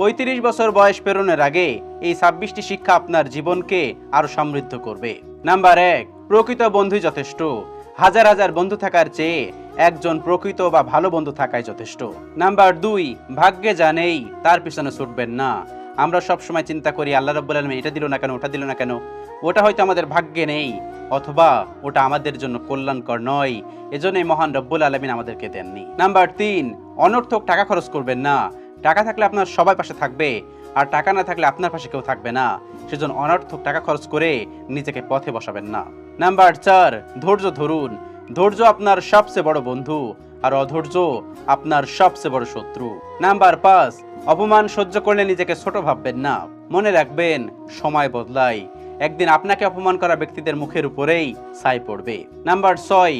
পঁয়ত্রিশ বছর বয়স পেরোনোর আগে এই ছাব্বিশটি শিক্ষা আপনার জীবনকে আরও সমৃদ্ধ করবে। নাম্বার এক, প্রকৃত বন্ধুই যথেষ্ট। হাজার হাজার বন্ধু থাকার চেয়ে একজন প্রকৃত বা ভালো বন্ধু থাকাই যথেষ্ট। নাম্বার দুই, ভাগ্যে জানেই তার পিছনে ছুটবেন না। আমরা সব সময় চিন্তা করি, আল্লাহ রব্বুল আলম এটা দিল না কেন, ওটা দিল না কেন? ওটা হয়তো আমাদের ভাগ্যে নেই, অথবা ওটা আমাদের জন্য কল্যাণকর নয়। এজন্যই মহান রব্বুল আলমিন আমাদেরকে দেননি। নাম্বার তিন, অনর্থক টাকা খরচ করবেন না। টাকা থাকলে আপনার সবাই পাশে থাকবে, আর টাকা না থাকলে আপনার পাশে কেউ থাকবে না। সেজন্য অনর্থক টাকা খরচ করে নিজেকে পথে বসাবেন না। নাম্বার চার, ধৈর্য ধরুন। ধৈর্য আপনার সবচেয়ে বড় বন্ধু, আর অধৈর্য আপনার সবচেয়ে বড় শত্রু। নাম্বার পাঁচ, অপমান সহ্য করলে নিজেকে ছোট ভাববেন না। মনে রাখবেন, সময় বদলায় একদিন আপনাকে অপমান করা ব্যক্তিদের মুখের উপরেই ছাই পড়বে। নাম্বার ছয়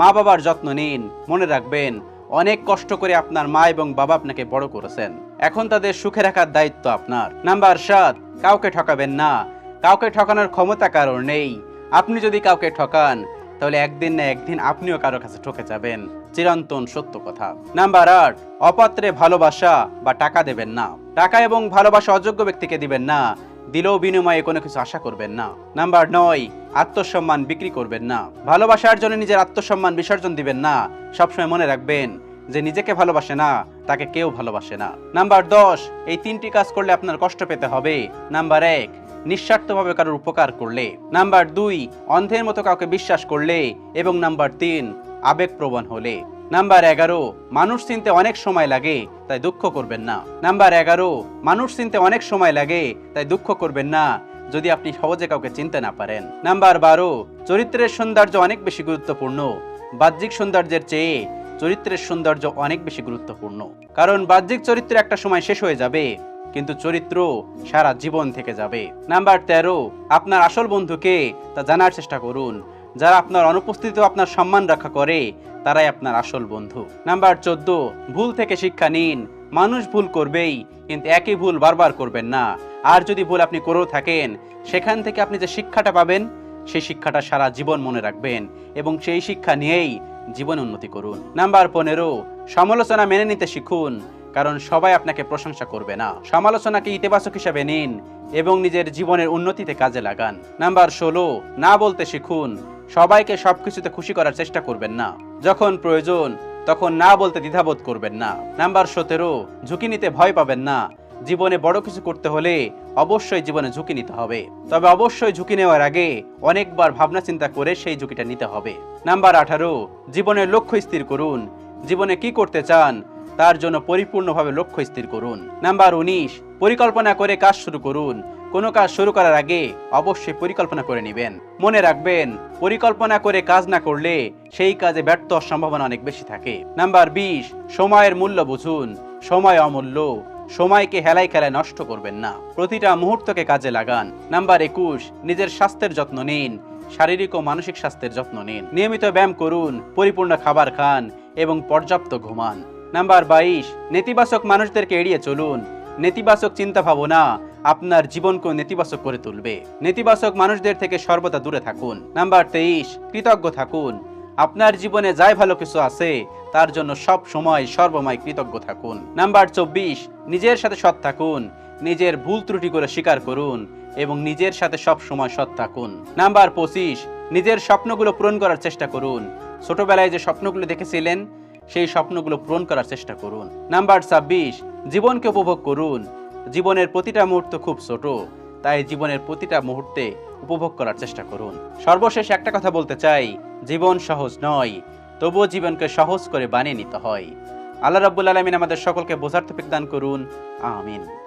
মা বাবার যত্ন নিন। মনে রাখবেন অনেক কষ্ট করে আপনার মা এবং বাবা আপনাকে বড় করেছেন। এখন তাদের সুখে রাখার দায়িত্ব আপনার। নাম্বার সাত, কাউকে ঠকাবেন না। কাউকে ঠকানোর ক্ষমতা কারোর নেই। আপনি যদি কাউকে ঠকান, তাহলে একদিন না একদিন আপনিও কারও কাছে ঠকে যাবেন। চিরন্তন সত্য কথা। নাম্বার আট, অপাত্রে ভালোবাসা বা টাকা দেবেন না। টাকা এবং ভালোবাসা অযোগ্য ব্যক্তিকে দিবেন না। দিলেও বিনিময়ে কোনো কিছু আশা করবেন না। নাম্বার নয়, আত্মসম্মান বিক্রি করবেন না। ভালোবাসার জন্য নিজের আত্মসম্মান বিসর্জন দিবেন না। সবসময় মনে রাখবেন যে নিজেকে ভালোবাসে না, তাকে কেউ ভালোবাসে না। নাম্বার দশ, এই তিনটি কাজ করলে আপনার কষ্ট পেতে হবে। নাম্বার এক, নিঃস্বার্থভাবে কারোর উপকার করলে। নাম্বার দুই, অন্ধের মতো কাউকে বিশ্বাস করলে। এবং নাম্বার তিন, আবেগপ্রবণ হলে। নাম্বার এগারো, মানুষ চিনতে অনেক সময় লাগে, তাই দুঃখ করবেন না। নাম্বার এগারো, মানুষ চিনতে অনেক সময় লাগে, তাই দুঃখ করবেন না, যদি আপনি সহজে কাউকে চিনতে না পারেন। নাম্বার বারো, চরিত্রের সৌন্দর্য অনেক বেশি গুরুত্বপূর্ণ। বাহ্যিক সৌন্দর্যের চেয়ে চরিত্রের সৌন্দর্য অনেক বেশি গুরুত্বপূর্ণ। কারণ বাহ্যিক চরিত্র একটা সময় শেষ হয়ে যাবে, কিন্তু চরিত্র সারা জীবন থেকে যাবে। নাম্বার তেরো, আপনার আসল বন্ধুকে তা জানার চেষ্টা করুন। যারা আপনার অনুপস্থিতিতে আপনার সম্মান রক্ষা করে, তারাই আপনার আসল বন্ধু। নাম্বার চোদ্দ, ভুল থেকে শিক্ষা নিন। মানুষ ভুল করবেই, কিন্তু একই ভুল বারবার করবেন না। আর যদি ভুল আপনি করেও থাকেন, সেখান থেকে আপনি যে শিক্ষাটা পাবেন, সেই শিক্ষাটা সারা জীবন মনে রাখবেন। এবং সেই শিক্ষা নিয়েই জীবন উন্নতি করুন। নাম্বার পনেরো, সমালোচনা মেনে নিতে শিখুন, কারণ সবাই আপনাকে প্রশংসা করবে না। সমালোচনাকে ইতিবাচক হিসাবে নিন এবং নিজের জীবনের উন্নতিতে কাজে লাগান। নাম্বার ষোলো, না বলতে শিখুন, সবাইকে সবকিছুতে খুশি করার চেষ্টা করবেন না। যখন প্রয়োজন, তখন না বলতে দ্বিধাবোধ করবেন না। নাম্বার সতেরো, ঝুঁকি নিতে ভয় পাবেন না জীবনে বড় কিছু করতে হলে অবশ্যই জীবনে ঝুঁকি নিতে হবে। তবে অবশ্যই ঝুঁকি নেওয়ার আগে অনেকবার ভাবনা চিন্তা করে সেই ঝুঁকিটা নিতে হবে। নাম্বার আঠারো জীবনের লক্ষ্য স্থির করুন। জীবনে কি করতে চান তার জন্য পরিপূর্ণভাবে লক্ষ্য স্থির করুন। নাম্বার উনিশ, পরিকল্পনা করে কাজ শুরু করুন। কোনো কাজ শুরু করার আগে অবশ্যই পরিকল্পনা করে নেবেন। মনে রাখবেন, পরিকল্পনা করে কাজ না করলে সেই কাজে ব্যর্থ সম্ভাবনা অনেক বেশি থাকে। নাম্বার বিশ, সময়ের মূল্য বুঝুন। সময় অমূল্য। সময়কে হেলায় খেলায় নষ্ট করবেন না। প্রতিটা মুহূর্তকে কাজে লাগান। নাম্বার একুশ, নিজের স্বাস্থ্যের যত্ন নিন। শারীরিক ও মানসিক স্বাস্থ্যের যত্ন নিন। নিয়মিত ব্যায়াম করুন, পরিপূর্ণ খাবার খান এবং পর্যাপ্ত ঘুমান। নাম্বার বাইশ, নেতিবাচক মানুষদেরকে এড়িয়ে চলুন। নেতিবাচক চিন্তা ভাবনা আপনার জীবনকে নেতিবাচক করে তুলবে। নেতিবাচক মানুষদের থেকে সর্বদা দূরে থাকুন। নাম্বার তেইশ, কৃতজ্ঞ থাকুন। আপনার জীবনে যাই ভালো কিছু আছে, তার জন্য সব সময় সর্বময় কৃতজ্ঞ থাকুন। নাম্বার চব্বিশ নিজের সাথে সৎ থাকুন, নিজের ভুল ত্রুটি করে স্বীকার করুন, এবং নিজের সাথে সব সময় সৎ থাকুন। নাম্বার পঁচিশ, নিজের স্বপ্নগুলো পূরণ করার চেষ্টা করুন। ছোটবেলায় যে স্বপ্নগুলো দেখেছিলেন, সেই স্বপ্নগুলো পূরণ করার চেষ্টা করুন। নাম্বার ছাব্বিশ, জীবনকে উপভোগ করুন। জীবনের প্রতিটা মুহূর্ত খুব ছোট, তাই জীবনের প্রতিটা মুহূর্তে উপভোগ করার চেষ্টা করুন। সর্বশেষ একটা কথা বলতে চাই, জীবন সহজ নয়, তবুও জীবনকে সহজ করে বানিয়ে নিতে হয়। আল্লাহ রাবুল আলমিন আমাদের সকলকে বোঝার দান করুন। আমিন।